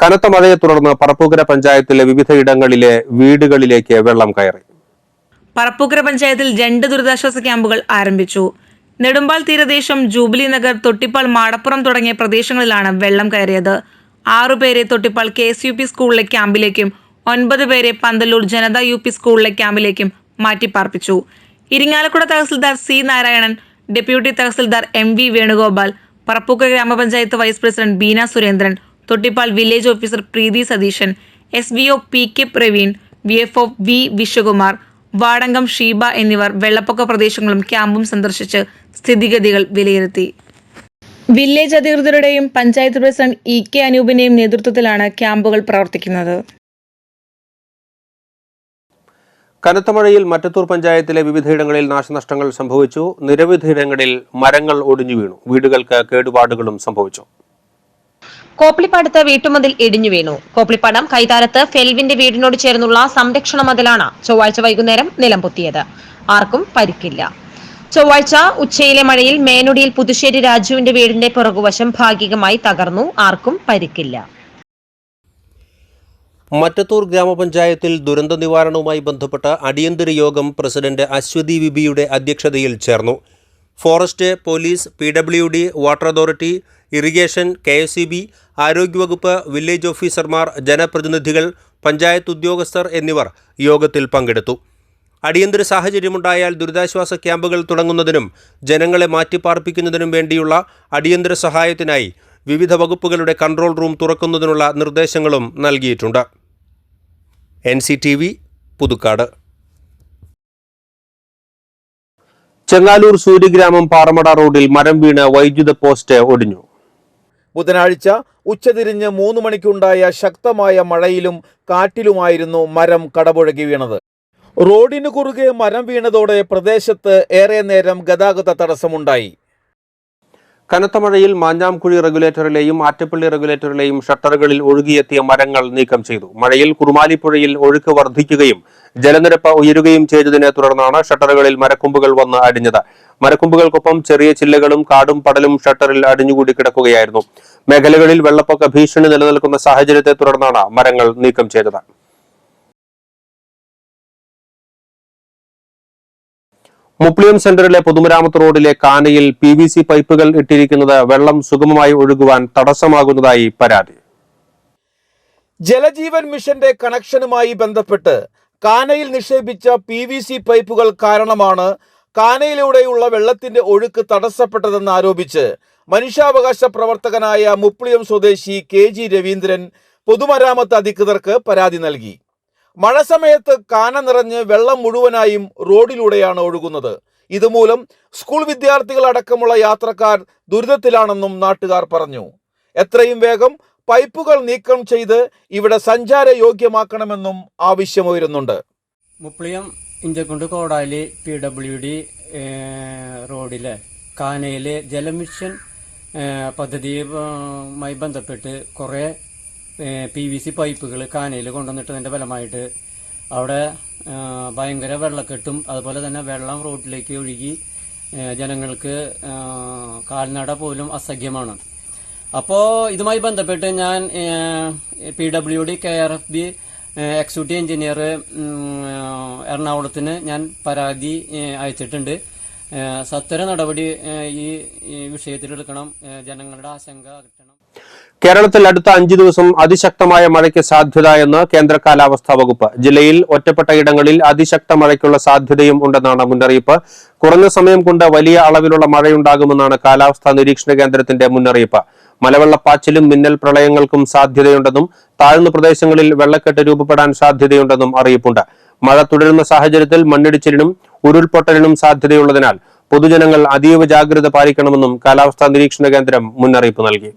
കനത്ത മഴയെ തുടർന്ന് പറപ്പൂക്കര പഞ്ചായത്തിലെ വിവിധ ഇടങ്ങളിലെ വീടുകളിലേക്ക് വെള്ളം കയറി. പറപ്പൂക്കര പഞ്ചായത്തിൽ രണ്ട് ദുരിതാശ്വാസ ക്യാമ്പുകൾ ആരംഭിച്ചു. നെടുമ്പാൾ തീരദേശം ജൂബിലി നഗർ തൊട്ടിപ്പാൾ മാടപ്പുറം തുടങ്ങിയ പ്രദേശങ്ങളിലാണ് വെള്ളം കയറിയത്. ആറുപേരെ Thottippal K S U P സ്കൂളിലെ ക്യാമ്പിലേക്കും ഒൻപത് പേരെ പന്തല്ലൂർ ജനതാ യു പി സ്കൂളിലെ ക്യാമ്പിലേക്കും മാറ്റിപ്പാർപ്പിച്ചു. Irinjalakuda tahsildar C Narayanan deputy tahsildar M V Venugopal Parappukkara ഗ്രാമപഞ്ചായത്ത് vice president Beena Surendran Thottippal village officer Preethi Satheesan S V O P K Praveen V F O V Viswakumar Vadankam Sheeba എന്നിവർ വെള്ളപ്പൊക്ക പ്രദേശങ്ങളും ക്യാമ്പും സന്ദർശിച്ച് സ്ഥിതിഗതികൾ വിലയിരുത്തി. വില്ലേജ് അധികൃതരുടെയും പഞ്ചായത്ത് പ്രസിഡന്റ് ഇ കെ അനൂപിന്റെയും നേതൃത്വത്തിലാണ് ക്യാമ്പുകൾ പ്രവർത്തിക്കുന്നത്. കനത്ത മഴയിൽ മറ്റത്തൂർ പഞ്ചായത്തിലെ വിവിധയിടങ്ങളിൽ നാശനഷ്ടങ്ങൾ സംഭവിച്ചു. നിരവധിയിടങ്ങളിൽ മരങ്ങൾ ഒടിഞ്ഞു വീണു. വീടുകൾക്ക് കേടുപാടുകളും സംഭവിച്ചു. കോപ്ലിപ്പാടത്ത് വീട്ടുമതിൽ ഇടിഞ്ഞു വീണു. കോപ്ലിപ്പാടം കൈതാരത്ത് ഫെൽവിന്റെ വീടിനോട് ചേർന്നുള്ള സംരക്ഷണ മതിലാണ് ചൊവ്വാഴ്ച വൈകുന്നേരം നിലംപൊത്തിയത്. ആർക്കും പരിക്കില്ല. ചൊവ്വാഴ്ച ഉച്ചയിലെ മഴയിൽ മേനുടിയിൽ പുതുശ്ശേരി രാജുവിന്റെ വീടിന്റെ പുറകുവശം ഭാഗികമായി തകർന്നു. ആർക്കും പരിക്കില്ല. മറ്റത്തൂർ ഗ്രാമപഞ്ചായത്തിൽ ദുരന്ത നിവാരണവുമായി ബന്ധപ്പെട്ട അടിയന്തര യോഗം പ്രസിഡന്റ് അശ്വതി വിബിയുടെ അധ്യക്ഷതയിൽ ചേർന്നു. Forest police P W D water authority irrigation K S C B ആരോഗ്യവകുപ്പ് വില്ലേജ് ഓഫീസർമാർ ജനപ്രതിനിധികൾ പഞ്ചായത്ത് ഉദ്യോഗസ്ഥർ എന്നിവർ യോഗത്തിൽ പങ്കെടുത്തു. അടിയന്തര സാഹചര്യമുണ്ടായാൽ ദുരിതാശ്വാസ ക്യാമ്പുകൾ തുടങ്ങുന്നതിനും ജനങ്ങളെ മാറ്റിപ്പാർപ്പിക്കുന്നതിനും വേണ്ടിയുള്ള അടിയന്തര സഹായത്തിനായി വിവിധ വകുപ്പുകളുടെ കൺട്രോൾ റൂം തുറക്കുന്നതിനുള്ള നിർദ്ദേശങ്ങളും നൽകിയിട്ടുണ്ട്. N C T V Puthukkad. Chengaloor Suryagramam Paramada റോഡിൽ മരം വീണ് വൈദ്യുത പോസ്റ്റ് ഒടിഞ്ഞു. ബുധനാഴ്ച ഉച്ചതിരിഞ്ഞ് മൂന്ന് മണിക്കുണ്ടായ ശക്തമായ മഴയിലും കാറ്റിലുമായിരുന്നു മരം കടപുഴകി വീണത്. റോഡിനു കുറുകെ മരം വീണതോടെ പ്രദേശത്ത് ഏറെ നേരം ഗതാഗത തടസ്സമുണ്ടായി. കനത്ത മഴയിൽ മാഞ്ഞാംകുഴി റെഗുലേറ്ററിലെയും ആറ്റപ്പള്ളി റെഗുലേറ്ററിലെയും ഷട്ടറുകളിൽ ഒഴുകിയെത്തിയ മരങ്ങൾ നീക്കം ചെയ്തു. മഴയിൽ കുറുമാലിപ്പുഴയിൽ ഒഴുക്ക് വർദ്ധിക്കുകയും ജലനിരപ്പ് ഉയരുകയും ചെയ്തതിനെ തുടർന്നാണ് ഷട്ടറുകളിൽ മരക്കൊമ്പുകൾ വന്ന് അടിഞ്ഞത്. മരക്കൊമ്പുകൾക്കൊപ്പം ചെറിയ ചില്ലകളും കാടും പടലും ഷട്ടറിൽ അടിഞ്ഞുകൂടി കിടക്കുകയായിരുന്നു. മേഖലകളിൽ വെള്ളപ്പൊക്ക ഭീഷണി നിലനിൽക്കുന്ന സാഹചര്യത്തെ തുടർന്നാണ് മരങ്ങൾ നീക്കം ചെയ്തത്. മുപ്ലിയം സെന്ററിലെ പൊതുമരാമത്ത് റോഡിലെ കാനയിൽ പി വി സി പൈപ്പുകൾ ഇട്ടിരിക്കുന്നത് വെള്ളം സുഗമമായി ഒഴുകുവാൻ തടസ്സമാകുന്നതായി പരാതി. ജലജീവൻ മിഷന്റെ കണക്ഷനുമായി ബന്ധപ്പെട്ട് കാനയിൽ നിക്ഷേപിച്ച പി വി സി പൈപ്പുകൾ കാരണമാണ് കാനയിലൂടെയുള്ള വെള്ളത്തിന്റെ ഒഴുക്ക് തടസ്സപ്പെട്ടതെന്ന് ആരോപിച്ച് മനുഷ്യാവകാശ പ്രവർത്തകനായ മുപ്ലിയം സ്വദേശി കെ ജി രവീന്ദ്രൻ പൊതുമരാമത്ത് അധികൃതർക്ക് പരാതി നൽകി. മഴ സമയത്ത് കാന നിറഞ്ഞ് വെള്ളം മുഴുവനായും റോഡിലൂടെയാണ് ഒഴുകുന്നത്. ഇതുമൂലം സ്കൂൾ വിദ്യാർത്ഥികൾ അടക്കമുള്ള യാത്രക്കാർ ദുരിതത്തിലാണെന്നും നാട്ടുകാർ പറഞ്ഞു. എത്രയും വേഗം പൈപ്പുകൾ നീക്കം ചെയ്ത് ഇവിടെ സഞ്ചാര യോഗ്യമാക്കണമെന്നും ആവശ്യമുയരുന്നുണ്ട്. മുപ്ലിയം ഇഞ്ചക്കുണ്ട് കോടാലി പി ഡബ്ല്യു ഡി റോഡിലെ കാനയിലെ ജലമിഷൻ പദ്ധതിയുമായി ബന്ധപ്പെട്ട് കുറേ പി വി സി പൈപ്പുകൾ കാനയിൽ കൊണ്ടുവന്നിട്ടതിന്റെ ഫലമായിട്ട് അവിടെ ഭയങ്കര വെള്ളക്കെട്ടും അതുപോലെ തന്നെ വെള്ളം റോഡിലേക്ക് ഒഴുകി ജനങ്ങൾക്ക് കാൽനട പോലും അസഹ്യമാണ്. അപ്പോൾ ഇതുമായി ബന്ധപ്പെട്ട് ഞാൻ P W D K R F B executive engineer എറണാകുളത്തിന് ഞാൻ പരാതി അയച്ചിട്ടുണ്ട്. സത്വര നടപടി ഈ വിഷയത്തിലെടുക്കണം. ജനങ്ങളുടെ ആശങ്ക അകറ്റണം. കേരളത്തിൽ അടുത്ത അഞ്ചു ദിവസം അതിശക്തമായ മഴയ്ക്ക് സാധ്യത എന്ന് കേന്ദ്ര കാലാവസ്ഥാ വകുപ്പ്. ജില്ലയിൽ ഒറ്റപ്പെട്ട ഇടങ്ങളിൽ അതിശക്ത മഴയ്ക്കുള്ള സാധ്യതയും ഉണ്ടെന്നാണ് മുന്നറിയിപ്പ്. കുറഞ്ഞ സമയം കൊണ്ട് വലിയ അളവിലുള്ള മഴയുണ്ടാകുമെന്നാണ് കാലാവസ്ഥാ നിരീക്ഷണ കേന്ദ്രത്തിന്റെ മുന്നറിയിപ്പ്. മലവെള്ളപ്പാച്ചിലും മിന്നൽ പ്രളയങ്ങൾക്കും സാധ്യതയുണ്ടെന്നും താഴ്ന്ന പ്രദേശങ്ങളിൽ വെള്ളക്കെട്ട് രൂപപ്പെടാൻ സാധ്യതയുണ്ടെന്നും അറിയിപ്പുണ്ട്. മഴ തുടരുന്ന സാഹചര്യത്തിൽ മണ്ണിടിച്ചിലിനും ഉരുൾപൊട്ടലിനും സാധ്യതയുള്ളതിനാൽ പൊതുജനങ്ങൾ അതീവ ജാഗ്രത പാലിക്കണമെന്നും കാലാവസ്ഥാ നിരീക്ഷണ കേന്ദ്രം മുന്നറിയിപ്പ് നൽകി.